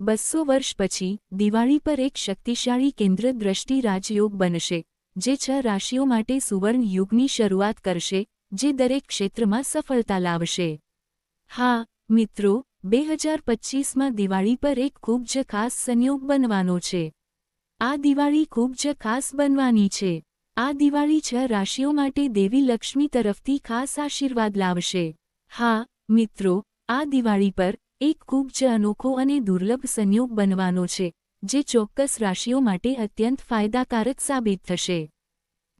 બસો વર્ષ પછી, દિવાળી પર એક શક્તિશાળી કેન્દ્ર દ્રષ્ટિ રાજયોગ બનશે, જે છ રાશિઓ માટે સુવર્ણ યુગની શરૂઆત કરશે, જે દરેક ક્ષેત્રમાં સફળતા લાવશે. હા, મિત્રો, બે હજાર પચ્ચીસમાં દિવાળી પર એક ખૂબ જ ખાસ સંયોગ બનવાનો છે. આ દિવાળી ખૂબ જ ખાસ બનવાની છે. આ દિવાળી છ રાશિઓ માટે દેવી લક્ષ્મી તરફથી ખાસ આશીર્વાદ લાવશે. હા, મિત્રો, આ દિવાળી પર એક ખૂબ જ અનોખો અને દુર્લભ સંયોગ બનવાનો છે, જે ચોક્કસ રાશિઓ માટે અત્યંત ફાયદાકારક સાબિત થશે.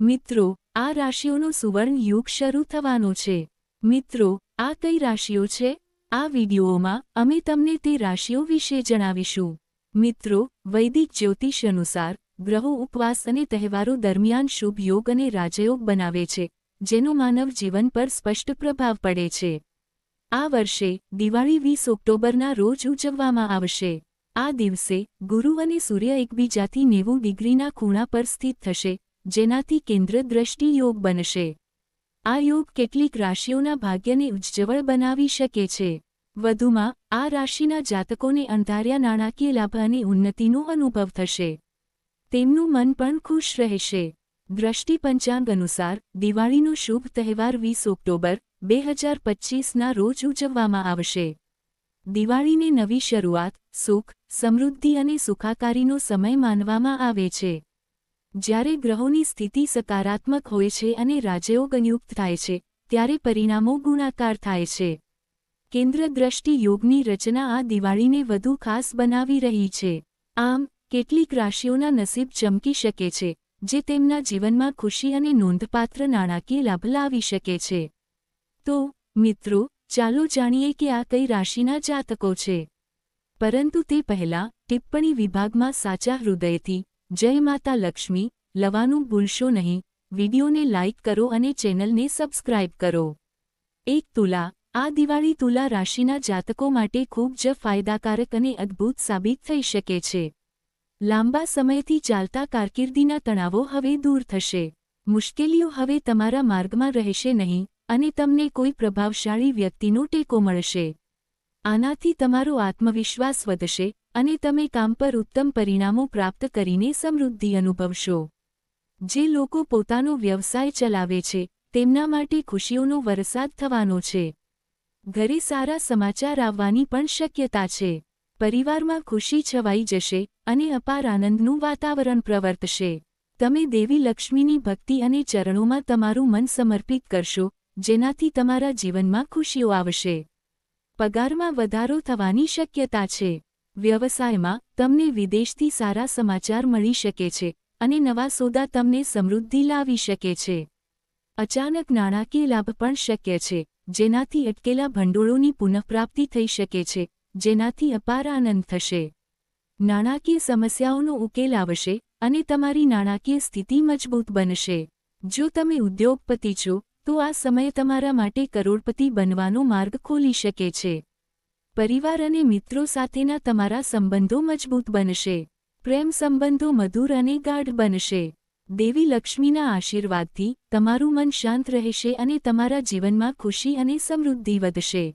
મિત્રો, આ રાશિઓનો સુવર્ણ યુગ શરૂ થવાનો છે. મિત્રો, આ કઈ રાશિઓ છે? આ વિડીયોમાં અમે તમને તે રાશિઓ વિશે જણાવીશું. મિત્રો, વૈદિક જ્યોતિષ અનુસાર, ગ્રહો ઉપવાસ અને તહેવારો દરમિયાન શુભ યોગ અને રાજયોગ બનાવે છે, જેનો માનવ જીવન પર સ્પષ્ટ પ્રભાવ પડે છે. આ વર્ષે દિવાળી વીસ ઓક્ટોબરના રોજ ઉજવવામાં આવશે. આ દિવસે ગુરુ અને સૂર્ય એકબીજાથી નેવું ડિગ્રીના ખૂણા પર સ્થિત થશે, જેનાથી કેન્દ્ર દ્રષ્ટિ યોગ બનશે. આ યોગ કેટલીક રાશિઓના ભાગ્યને ઉજ્જવળ બનાવી શકે છે. વધુમાં, આ રાશિના જાતકોને અંધાર્યા નાણાકીય લાભ અને ઉન્નતિનો અનુભવ થશે. તેમનું મન પણ ખુશ રહેશે. દ્રષ્ટિ પંચાંગ અનુસાર દિવાળીનો શુભ તહેવાર વીસ ઓક્ટોબર બે હજાર પચ્ચીસના રોજ ઉજવવામાં આવશે. દિવાળીને નવી શરૂઆત સુખ, સમૃદ્ધિ અને સુખાકારીનો સમય માનવામાં આવે છે. જ્યારે ગ્રહોની સ્થિતિ સકારાત્મક હોય છે અને રાજયોગયુક્ત થાય છે, ત્યારે પરિણામો ગુણાકાર થાય છે. કેન્દ્ર દ્રષ્ટિ યોગની રચના આ દિવાળીને વધુ ખાસ બનાવી રહી છે. આમ, કેટલીક રાશિઓના નસીબ ચમકી શકે છે, જે તેમના જીવનમાં ખુશી અને નોંધપાત્ર નાણાકીય લાભ લાવી શકે છે. તો, મિત્રો, ચાલો જાણીએ કે આ કઈ રાશિના જાતકો છે. પરંતુ તે પહેલાં, ટિપ્પણી વિભાગમાં સાચા હૃદયથી, જય માતા લક્ષ્મી, લવાનું ભૂલશો નહીં, વિડિયોને લાઇક કરો અને ચેનલને સબસ્ક્રાઇબ કરો. એક તુલા, આ દિવાળી તુલા રાશિના જાતકો માટે ખૂબ જ ફાયદાકારક અને અદ્ભુત સાબિત થઈ શકે છે. લાંબા સમયથી ચાલતા કારકિર્દીના તણાવો હવે દૂર થશે. મુશ્કેલીઓ હવે તમારા માર્ગમાં રહેશે નહીં અને તમને કોઈ પ્રભાવશાળી વ્યક્તિનો ટેકો મળશે. આનાથી તમારો આત્મવિશ્વાસ વધશે અને તમે કામ પર ઉત્તમ પરિણામો પ્રાપ્ત કરીને સમૃદ્ધિ અનુભવશો. જે લોકો પોતાનો વ્યવસાય ચલાવે છે, તેમના માટે ખુશીઓનો વરસાદ થવાનો છે. ઘરે સારા સમાચાર આવવાની પણ શક્યતા છે. પરિવારમાં ખુશી છવાઈ જશે અને અપાર આનંદનું વાતાવરણ પ્રવર્તશે. તમે દેવી લક્ષ્મીની ભક્તિ અને ચરણોમાં તમારું મન સમર્પિત કરશો જેનાથી તમારા જીવનમાં ખુશીઓ આવશે. પગારમાં વધારો થવાની શક્યતા છે. વ્યવસાયમાં તમને વિદેશથી સારા સમાચાર મળી શકે છે અને નવા સોદા તમને સમૃદ્ધિ લાવી શકે છે. અચાનક નાણાકીય લાભ પણ શક્ય છે, જેનાથી અટકેલા ભંડોળોની પુનઃપ્રાપ્તિ થઈ શકે છે, જેનાથી અપાર આનંદ થશે. નાણાકીય સમસ્યાઓનો ઉકેલ આવશે અને તમારી નાણાકીય સ્થિતિ મજબૂત બનશે. જો તમે ઉદ્યોગપતિ છો તો આ સમય તમારા માટે કરોડપતિ બનવાનો માર્ગ ખોલી શકે છે. પરિવાર અને મિત્રો સાથેના તમારા સંબંધો મજબૂત બનશે. પ્રેમ સંબંધો મધુર અને ગાઢ બનશે. દેવી લક્ષ્મીના આશીર્વાદથી તમારું મન શાંત રહેશે અને તમારા જીવનમાં ખુશી અને સમૃદ્ધિ વધશે.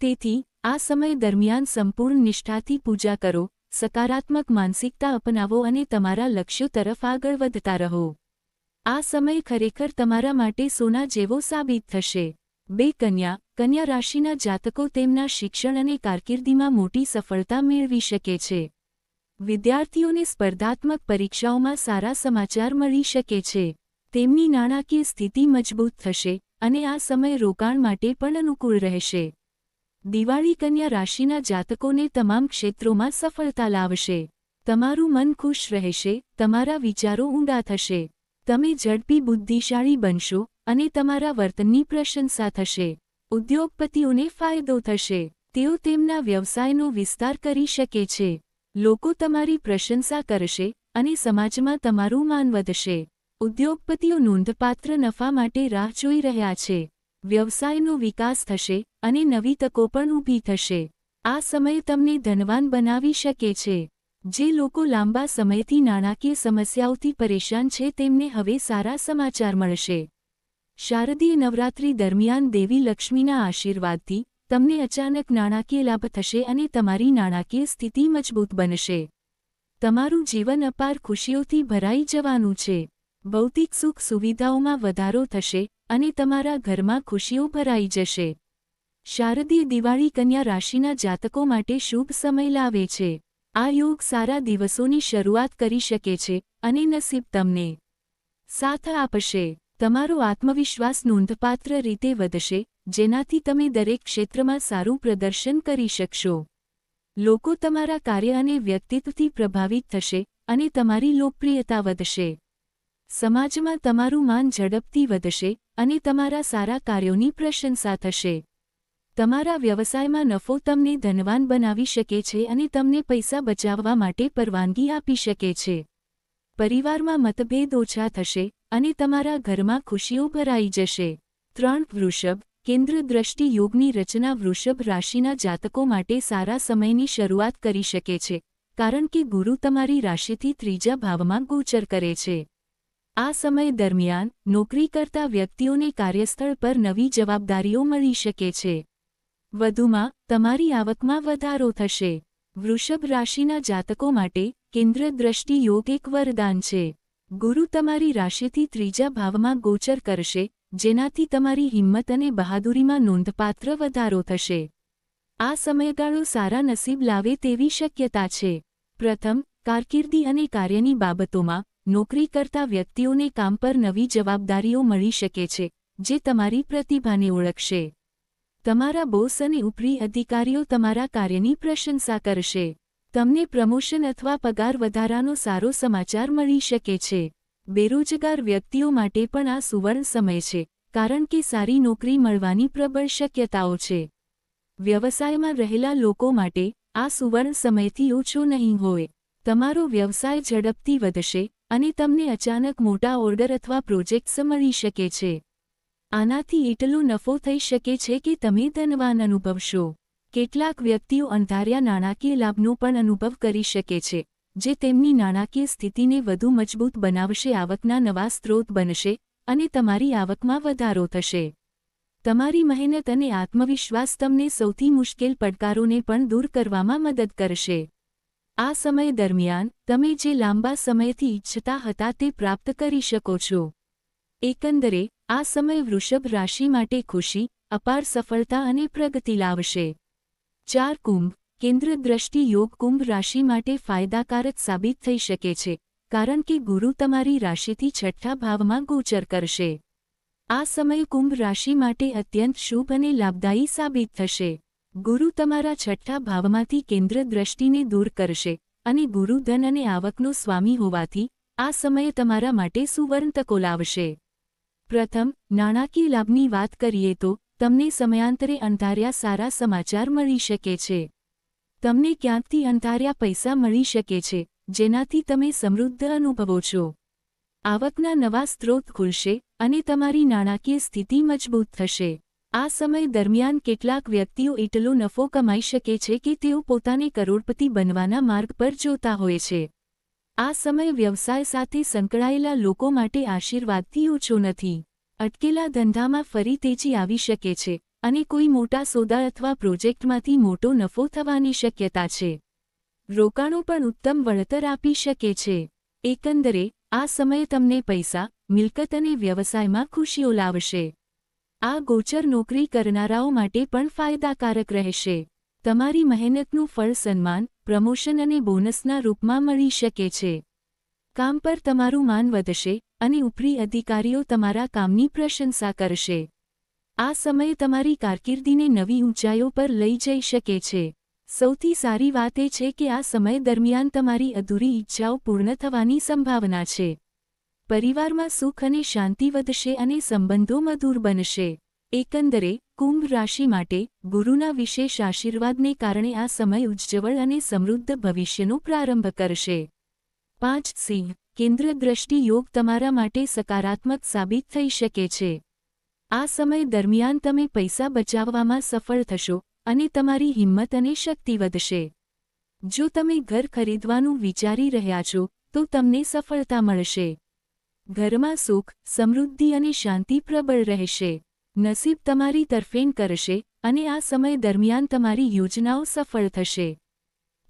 તેથી, આ સમય દરમિયાન સંપૂર્ણ નિષ્ઠાથી પૂજા કરો, સકારાત્મક માનસિકતા અપનાવો અને તમારા લક્ષ્યો તરફ આગળ વધતા રહો. આ સમય ખરેખર તમારા માટે સોના જેવો સાબિત થશે. બે કન્યા કન્યા રાશિના જાતકો તેમના શિક્ષણ અને કારકિર્દીમાં મોટી સફળતા મેળવી શકે છે. વિદ્યાર્થીઓને સ્પર્ધાત્મક પરીક્ષાઓમાં સારા સમાચાર મળી શકે છે. તેમની નાણાકીય સ્થિતિ મજબૂત થશે અને આ સમય રોકાણ માટે પણ અનુકૂળ રહેશે. દિવાળી કન્યા રાશિના જાતકોને તમામ ક્ષેત્રોમાં સફળતા લાવશે. તમારું મન ખુશ રહેશે, તમારા વિચારો ઊંડા થશે. તમે ઝડપી બુદ્ધિશાળી બનશો અને તમારા વર્તનની પ્રશંસા થશે. ઉદ્યોગપતિઓને ફાયદો થશે. તેઓ તેમના વ્યવસાયનો વિસ્તાર કરી શકે છે. લોકો તમારી પ્રશંસા કરશે અને સમાજમાં તમારું માન વધશે. ઉદ્યોગપતિઓ નોંધપાત્ર નફા માટે રાહ જોઈ રહ્યા છે. વ્યવસાયનો વિકાસ થશે અને નવી તકો પણ ઊભી થશે. આ સમય તમને ધનવાન બનાવી શકે છે. જે લોકો લાંબા સમયથી નાણાકીય સમસ્યાઓથી પરેશાન છે તેમને હવે સારા સમાચાર મળશે. શારદીય નવરાત્રી દરમિયાન દેવી લક્ષ્મીના આશીર્વાદથી તમને અચાનક નાણાકીય લાભ થશે અને તમારી નાણાકીય સ્થિતિ મજબૂત બનશે. તમારું જીવન અપાર ખુશીઓથી ભરાઈ જવાનું છે. ભૌતિક સુખ સુવિધાઓમાં વધારો થશે અને તમારા ઘરમાં ખુશીઓ ભરાઈ જશે. શારદીય દિવાળી કન્યા રાશિના જાતકો માટે શુભ સમય લાવે છે. આ યોગ સારા દિવસોની શરૂઆત કરી શકે છે અને નસીબ તમને સાથ આપશે. તમારો આત્મવિશ્વાસ નોંધપાત્ર રીતે વધશે, જેનાથી તમે દરેક ક્ષેત્રમાં સારું પ્રદર્શન કરી શકશો. લોકો તમારા કાર્ય અને વ્યક્તિત્વથી પ્રભાવિત થશે અને તમારી લોકપ્રિયતા વધશે. સમાજમાં તમારું માન ઝડપથી વધશે અને તમારા સારા કાર્યોની પ્રશંસા થશે. તમારા વ્યવસાયમાં નફો તમને ધનવાન બનાવી શકે છે અને તમને પૈસા બચાવવા માટે પરવાનગી આપી શકે છે. પરિવારમાં મતભેદ ઓછા થશે અને તમારા ઘરમાં ખુશીઓ ભરાઈ જશે. ત્રણ, વૃષભ. કેન્દ્ર દ્રષ્ટિ યોગની રચના વૃષભ રાશિના જાતકો માટે સારા સમયની શરૂઆત કરી શકે છે, કારણ કે ગુરુ તમારી રાશિથી ત્રીજા ભાવમાં ગોચર કરે છે. આ સમય દરમિયાન નોકરી કરતા વ્યક્તિઓને કાર્યસ્થળ પર નવી જવાબદારીઓ મળી શકે છે. વધુમાં, તમારી આવકમાં વધારો થશે. વૃષભ રાશિના જાતકો માટે કેન્દ્ર દ્રષ્ટિ યોગ એક વરદાન છે. ગુરુ તમારી રાશિથી ત્રીજા ભાવમાં ગોચર કરશે, જેનાથી તમારી હિંમત અને બહાદુરીમાં નોંધપાત્ર વધારો થશે. આ સમયગાળો સારા નસીબ લાવે તેવી શક્યતા છે. પ્રથમ, કારકિર્દી અને કાર્યની બાબતોમાં નોકરી કરતા વ્યક્તિઓને કામ પર નવી જવાબદારીઓ મળી શકે છે, જે તમારી પ્રતિભાને ઓળખશે. તમારા બોસ અને ઉપરી અધિકારીઓ તમારા કાર્યની પ્રશંસા કરશે. તમને પ્રમોશન અથવા પગાર વધારાનો સારો સમાચાર મળી શકે છે. બેરોજગાર વ્યક્તિઓ માટે પણ આ સુવર્ણ સમય છે, કારણ કે સારી નોકરી મળવાની પ્રબળ શક્યતાઓ છે. વ્યવસાયમાં રહેલા લોકો માટે આ સુવર્ણ સમયથી ઓછો નહીં હોય. તમારો વ્યવસાય ઝડપથી વધશે અને તમને અચાનક મોટા ઓર્ડર અથવા પ્રોજેક્ટ્સ મળી શકે છે. આનાથી એટલો નફો થઈ શકે છે કે તમે ધનવાન અનુભવશો. કેટલાક વ્યક્તિઓ અંધાર્યા નાણાકીય લાભનો પણ અનુભવ કરી શકે છે, જે તેમની નાણાકીય સ્થિતિને વધુ મજબૂત બનાવશે, આવકના નવા સ્ત્રોત બનશે અને તમારી આવકમાં વધારો થશે. તમારી મહેનત અને આત્મવિશ્વાસ તમને સૌથી મુશ્કેલ પડકારોને પણ દૂર કરવામાં મદદ કરશે. આ સમય દરમિયાન, તમે જે લાંબા સમયથી ઇચ્છતા હતા તે પ્રાપ્ત કરી શકો છો. એકંદરે, આ સમય વૃષભ રાશિ માટે ખુશી, અપાર સફળતા અને પ્રગતિ લાવશે. ચાર કુંભ, કેન્દ્ર દ્રષ્ટિ યોગ કુંભ રાશિ માટે ફાયદાકારક સાબિત થઈ શકે છે, કારણ કે ગુરુ તમારી રાશિથી છઠ્ઠા ભાવમાં ગોચર કરશે. આ સમય કુંભ રાશિ માટે અત્યંત શુભ અને લાભદાયી સાબિત થશે. ગુરુ તમારા છઠ્ઠા ભાવમાંથી કેન્દ્ર દ્રષ્ટિને દૂર કરશે અને ગુરુ ધન અને આવકનો સ્વામી હોવાથી, આ સમય તમારા માટે સુવર્ણ તકો લાવશે. પ્રથમ, નાણાકીય લાભની વાત કરીએ તો, તમને સમયાંતરે અંધાર્યા સારા સમાચાર મળી શકે છે. તમને ક્યાંકથી અંધાર્યા પૈસા મળી શકે છે, જેનાથી તમે સમૃદ્ધ અનુભવો છો. આવકના નવા સ્ત્રોત ખુલશે અને તમારી નાણાકીય સ્થિતિ મજબૂત થશે. આ સમય દરમિયાન કેટલાક વ્યક્તિઓ એટલો નફો કમાઈ શકે છે કે તેઓ પોતાને કરોડપતિ બનવાના માર્ગ પર જોતા હોય છે. આ સમય વ્યવસાય સાથે સંકળાયેલા લોકો માટે આશીર્વાદથી ઓછો નથી. અટકેલા ધંધામાં ફરી તેજી આવી શકે છે અને કોઈ મોટા સોદા અથવા પ્રોજેક્ટમાંથી મોટો નફો થવાની શક્યતા છે. રોકાણો પણ ઉત્તમ વળતર આપી શકે છે. એકંદરે, આ સમય તમને પૈસા, મિલકત અને વ્યવસાયમાં ખુશીઓ લાવશે. આ ગોચર નોકરી કરનારાઓ માટે પણ ફાયદાકારક રહેશે. તમારી મહેનતનું ફળ સન્માન પ્રમોશન અને બોનસના રૂપમાં મળી શકે છે. કામ પર તમારું માન વધશે અને ઉપરી અધિકારીઓ તમારા કામની પ્રશંસા કરશે. આ સમય તમારી કારકિર્દીને નવી ઊંચાઈઓ પર લઈ જઈ શકે છે. સૌથી સારી વાત એ છે કે આ સમય દરમિયાન તમારી અધૂરી ઈચ્છાઓ પૂર્ણ થવાની સંભાવના છે. પરિવારમાં સુખ અને શાંતિ વધશે અને સંબંધો મધુર બનશે. એકંદરે, કુંભ રાશિ માટે ગુરુના વિશેષ આશીર્વાદને કારણે આ સમય ઉજ્જવળ અને સમૃદ્ધ ભવિષ્યનો પ્રારંભ કરશે. પાંચ, સિંહ. કેન્દ્ર દ્રષ્ટિ યોગ તમારા માટે સકારાત્મક સાબિત થઈ શકે છે. આ સમય દરમિયાન તમે પૈસા બચાવવામાં સફળ થશો અને તમારી હિંમત અને શક્તિ વધશે. જો તમે ઘર ખરીદવાનું વિચારી રહ્યા છો, તો તમને સફળતા મળશે. ઘરમાં સુખ, સમૃદ્ધિ અને શાંતિ પ્રબળ રહેશે. નસીબ તમારી તરફેણ કરશે અને આ સમય દરમિયાન તમારી યોજનાઓ સફળ થશે.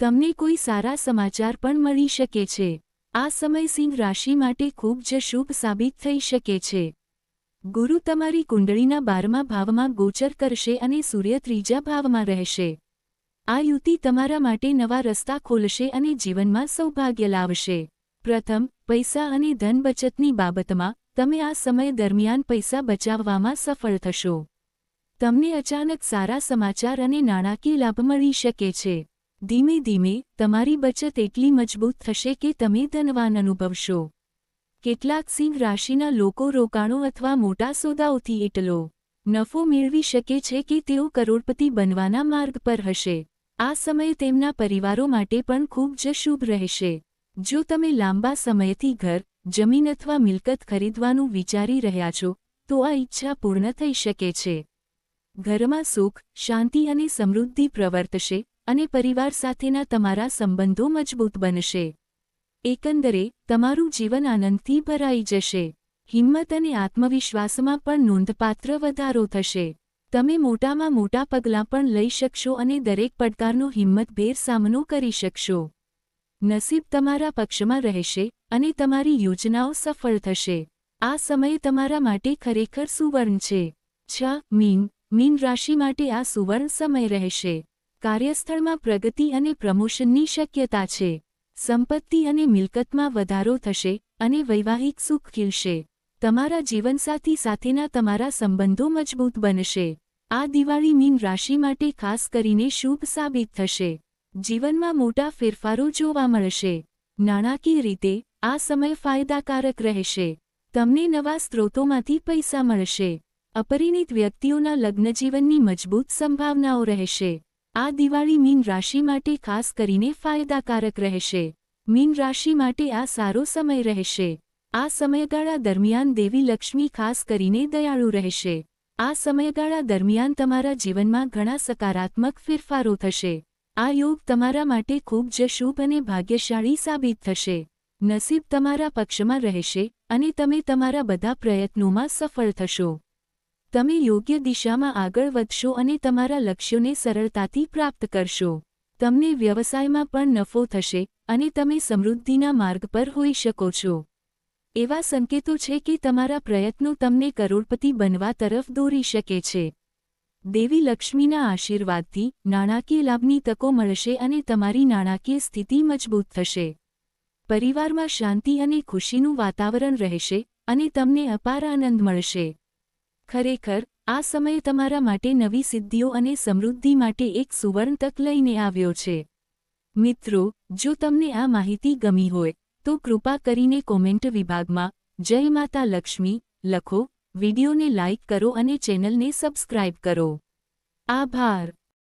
તમને કોઈ સારા સમાચાર પણ મળી શકે છે. આ સમય સિંહ રાશિ માટે ખૂબ જ શુભ સાબિત થઈ શકે છે. ગુરુ તમારી કુંડળીના બારમા ભાવમાં ગોચર કરશે અને સૂર્ય ત્રીજા ભાવમાં રહેશે. આ યુતિ તમારા માટે નવા રસ્તા ખોલશે અને જીવનમાં સૌભાગ્ય લાવશે. પ્રથમ, પૈસા અને ધન બચતની બાબતમાં તમે આ સમય દરમિયાન પૈસા બચાવવામાં સફળ થશો. તમને અચાનક સારા સમાચાર અને નાણાકીય લાભ મળી શકે છે. ધીમે ધીમે, તમારી બચત એટલી મજબૂત થશે કે તમે ધનવાન અનુભવશો. કેટલાક સિંહ રાશિના લોકો રોકાણો અથવા મોટા સોદાઓથી એટલો નફો મેળવી શકે છે કે તેઓ કરોડપતિ બનવાના માર્ગ પર હશે. આ સમય તેમના પરિવારો માટે પણ ખૂબ જ શુભ રહેશે. જો તમે લાંબા સમયથી ઘર જમીન અથવા મિલકત ખરીદવાનું વિચારી રહ્યા છો, તો આ ઈચ્છા પૂર્ણ થઈ શકે છે. ઘરમાં સુખ, શાંતિ અને સમૃદ્ધિ પ્રવર્તશે અને પરિવાર સાથેના તમારા સંબંધો મજબૂત બનશે. એકંદરે, તમારું જીવન આનંદથી ભરાઈ જશે. હિંમત અને આત્મવિશ્વાસમાં પણ નોંધપાત્ર વધારો થશે. તમે મોટામાં મોટા પગલાં પણ લઈ શકશો અને દરેક પડકારનો હિંમતભેર સામનો કરી શકશો. નસીબ તમારા પક્ષમાં રહેશે અને તમારી યોજનાઓ સફળ થશે. આ સમય તમારા માટે ખરેખર સુવર્ણ છે. છ, મીન મીન રાશિ માટે આ સુવર્ણ સમય રહેશે. કાર્યસ્થળમાં પ્રગતિ અને પ્રમોશનની શક્યતા છે. સંપત્તિ અને મિલકતમાં વધારો થશે અને વૈવાહિક સુખ ખીલશે. તમારા જીવનસાથી સાથેના તમારા સંબંધો મજબૂત બનશે. આ દિવાળી મીન રાશિ માટે ખાસ કરીને શુભ સાબિત થશે. જીવનમાં મોટા ફેરફારો જોવા મળશે. નાણાકીય રીતે આ સમય ફાયદાકારક રહેશે. તમને નવા સ્ત્રોતોમાંથી પૈસા મળશે. અપરિણિત વ્યક્તિઓના લગ્નજીવનની મજબૂત સંભાવનાઓ રહેશે. આ દિવાળી મીન રાશિ માટે ખાસ કરીને ફાયદાકારક રહેશે. મીન રાશિ માટે આ સારો સમય રહેશે. આ સમયગાળા દરમિયાન દેવી લક્ષ્મી ખાસ કરીને દયાળુ રહેશે. આ સમયગાળા દરમિયાન તમારા જીવનમાં ઘણા સકારાત્મક ફેરફારો થશે. આ યોગ તમારા માટે ખૂબ જ શુભ અને ભાગ્યશાળી સાબિત થશે. નસીબ તમારા પક્ષમાં રહેશે અને તમે તમારા બધા પ્રયત્નોમાં સફળ થશો. તમે યોગ્ય દિશામાં આગળ વધશો અને તમારા લક્ષ્યોને સરળતાથી પ્રાપ્ત કરશો. તમને વ્યવસાયમાં પણ નફો થશે અને તમે સમૃદ્ધિના માર્ગ પર હોઈ શકો છો. એવા સંકેતો છે કે તમારા પ્રયત્નો તમને કરોડપતિ બનવા તરફ દોરી શકે છે. દેવી લક્ષ્મીના આશીર્વાદથી નાણાકીય લાભની તકો મળશે અને તમારી નાણાકીય સ્થિતિ મજબૂત થશે. પરિવારમાં શાંતિ અને ખુશીનું વાતાવરણ રહેશે અને તમને અપાર આનંદ મળશે. ખરેખર, આ સમય તમારા માટે નવી સિદ્ધિઓ અને સમૃદ્ધિ માટે એક સુવર્ણ તક લઈને આવ્યો છે. મિત્રો, જો તમને આ માહિતી ગમી હોય, તો કૃપા કરીને કોમેન્ટ વિભાગમાં, જય માતા લક્ષ્મી, લખો, વિડિયોને લાઇક કરો અને ચેનલને સબસ્ક્રાઇબ કરો. આભાર.